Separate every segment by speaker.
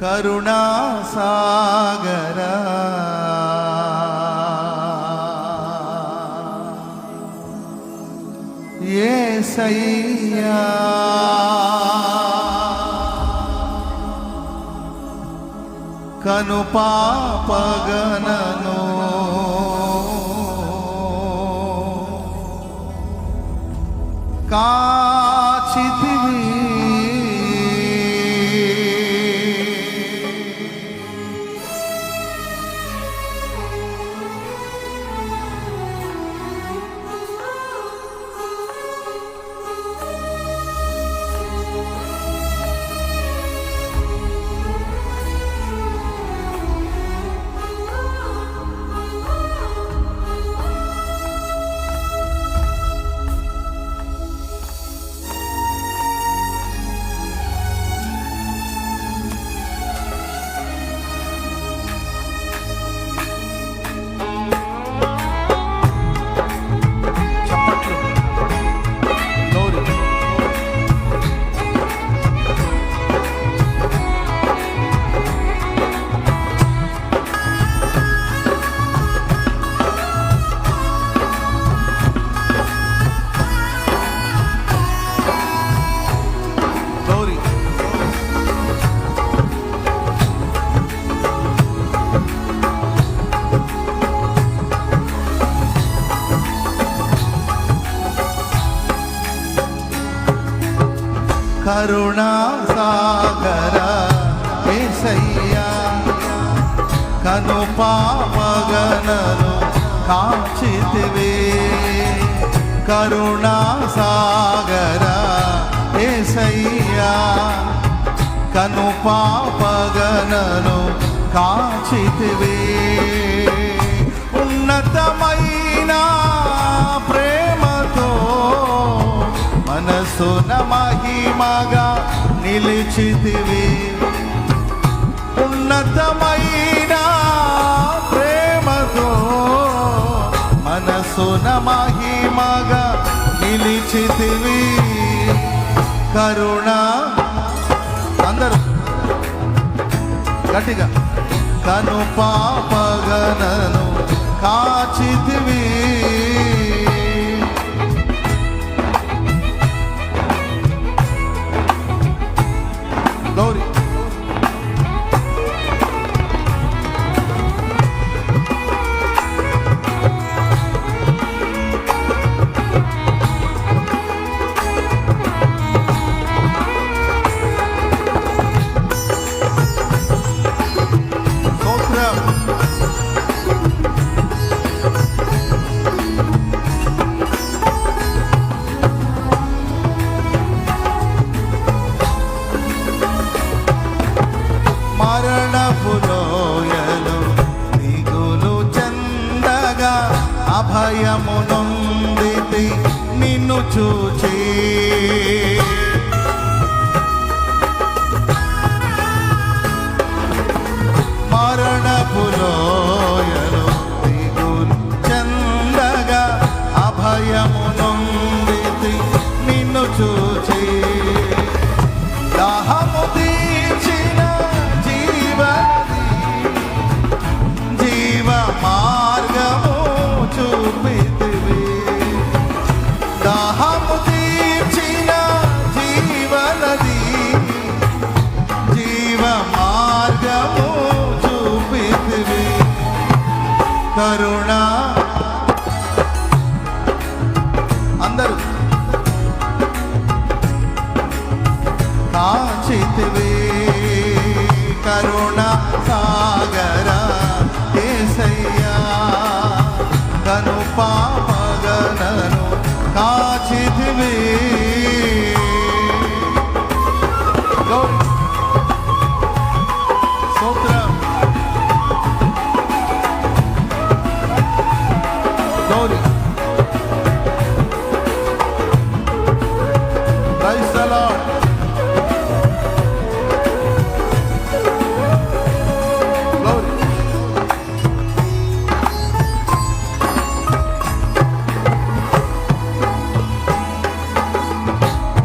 Speaker 1: करुणासागर ये सैया कनुपापगननो का కరుణా సాగర ఏసయ్యా కను పాపగనను కాచితివే కరుణా సాగర ఏసయ్యా కను పాపగనను కాచితివే మనసున మహిమగా నిలిచితివి. ఉన్నతమైన ప్రేమతో మనసున మహిమగా నిలిచితివి. కరుణ. అందరూ గట్టిగా. కను పాపగనను కాచితివి. కరుణ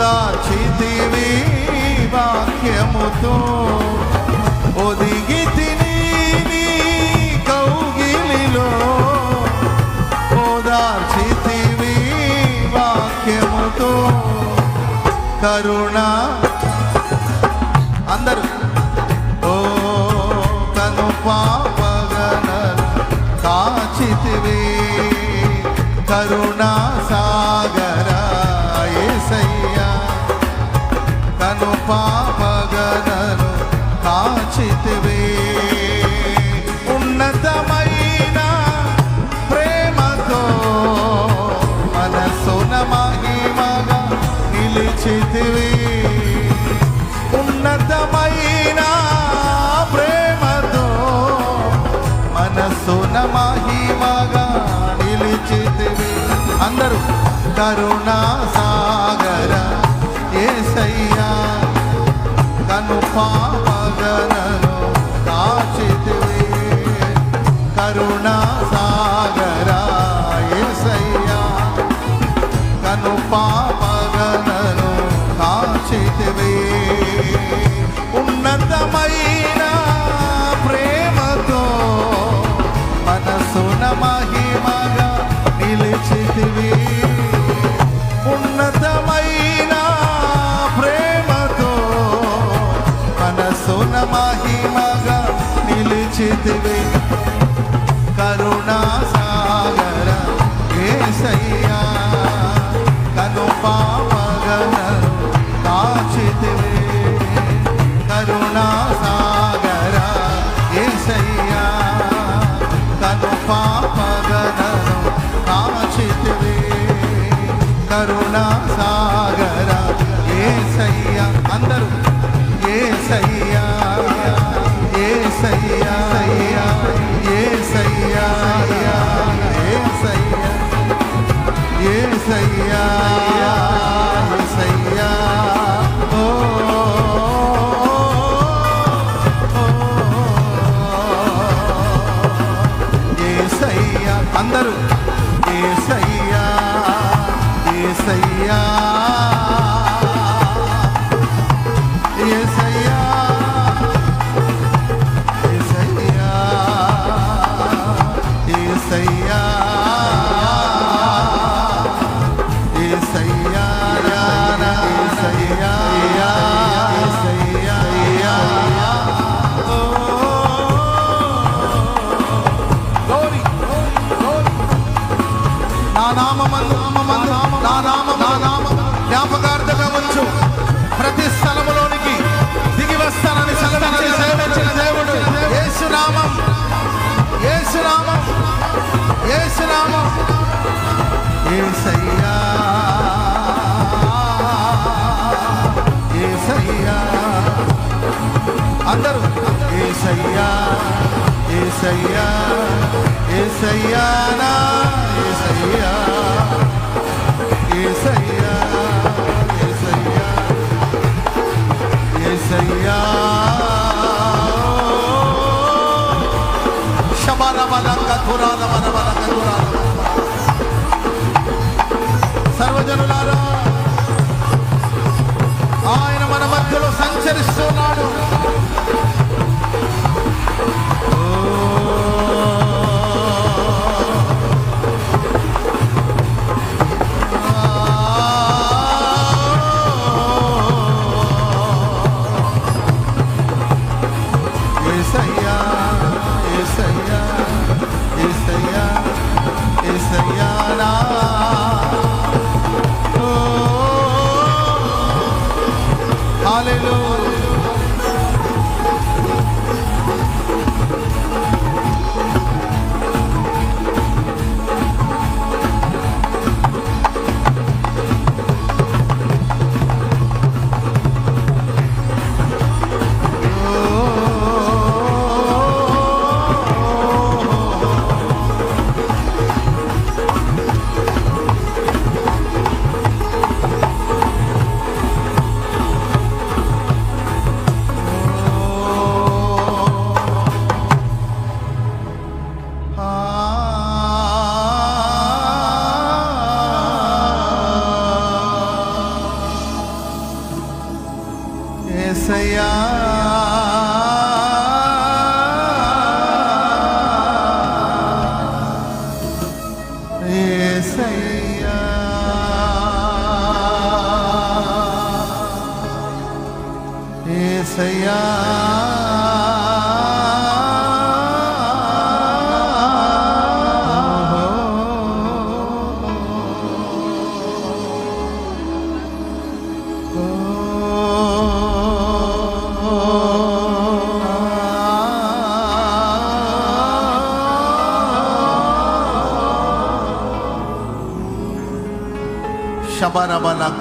Speaker 1: దాచితివి వాక్యముతో. ఒదిగి తిని కౌగిలిలో. ఓదార్చితివి వాక్యముతో. కరుణ. అందరూ. ఓ కను పాపగన కాచితివి. కరుణా సా కను పాపగనను కాచితివి. ఉన్నతమైన ప్రేమతో మనసున మహిమగా నిలిచితివి. ఉన్నతమైన ప్రేమతో మనసున మహిమగా నిలిచితివి. అందరూ కరుణా సాగర ఏసయ్యా కను పాపగనను కాచితివి అందరూ. నామమందు నామమందు నా నామం నా నామం జ్ఞాపకార్థంగా ఉంచు. ప్రతి స్థలములోనికి దిగి వస్తానని సంగతి సేవించిన దేవుడు యేసునామం. యేసునామం. యేసునామం. యేసయ్యా యేసయ్యా అందరూ ఏసయ్యా ఏసయ్యా ఏసయ్యా నా ఏసయ్యా. సర్వజనులారా ఆయన మన మధ్యలో సంచరిస్తున్నాడు.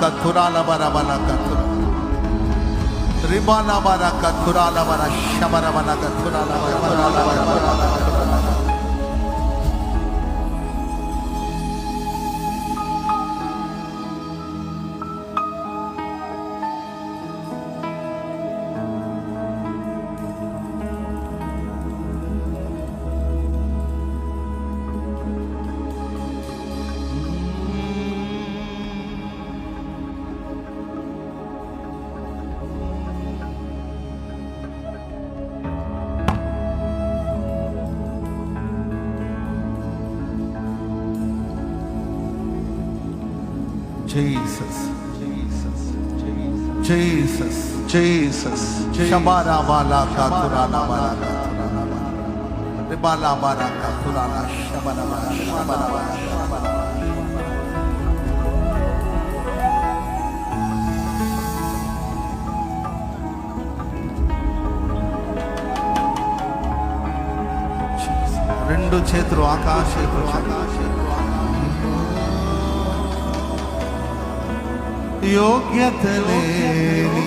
Speaker 1: కతురాలబరబలకతుర రిబాలబర కతురాలబర శబరబల కతురాలబర జీసస్ జీసస్ జీసస్ షబారా బాలా కాతురాలా బాలా బాలా బాలా కాతురాలా షబరా షబరా రెండు చేతులు ఆకాశ ఆకాశ యోగ్యత లేని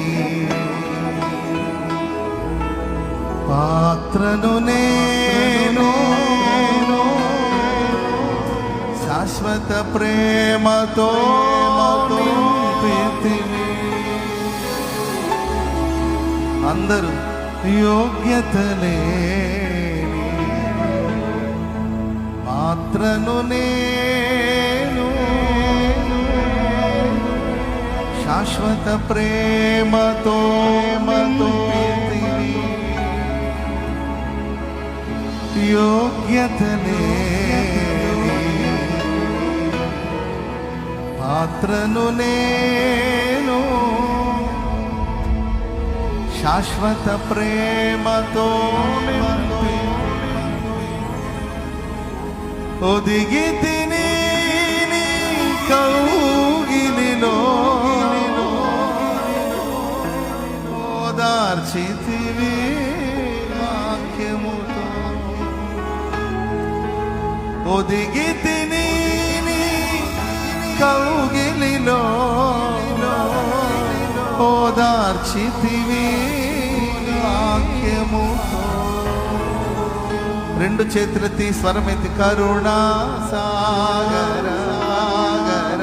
Speaker 1: పాత్రను నేను శాశ్వత ప్రేమతో అందరూ యోగ్యత లేని పాత్రను నేను శాశ్వత ప్రేమతో మతో యోగ్యత పాత్రను నేను శాశ్వత ప్రేమతో ఒదిగితే ఒదిగి తిని కౌగిలిలో ఓదార్చితివి వాక్యముతో రెండు చేతులెత్తి స్వరమెత్తి కరుణా సాగర సాగర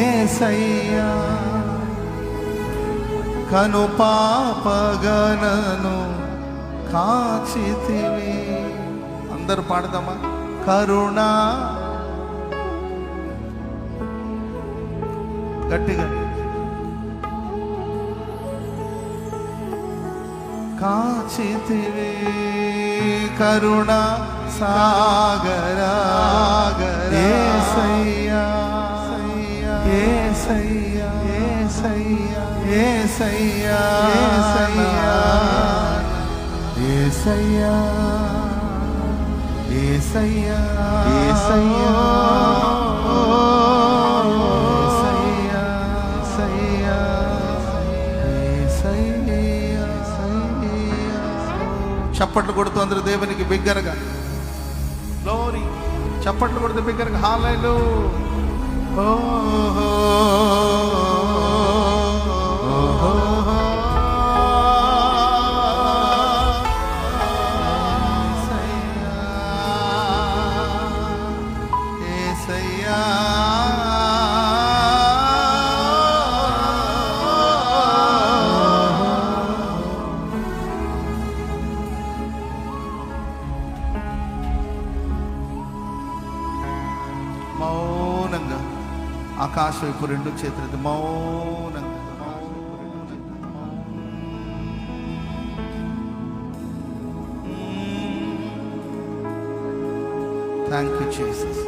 Speaker 1: ఏసయ్యా కను పాపగనను కాచితివి. అందరు పాడదామా? కరుణా. గట్టిగా. కాచితివి కరుణ సాగర ఏసయ్యా ఏసయ్యా ఏసయ్యా. ఏసయ్యా. ఏసయ్యా. ఏసయ్యా చప్పట్లు కొడుతూ అందరూ దేవునికి బిగ్గరగా. గ్లోరీ చప్పట్లు కొడుతూ బిగ్గరగా. హాలైలు ఏసయ్యా ఆకాశవైపు రెండు చేతులది మౌనంగా థ్యాంక్ యూ జీసస్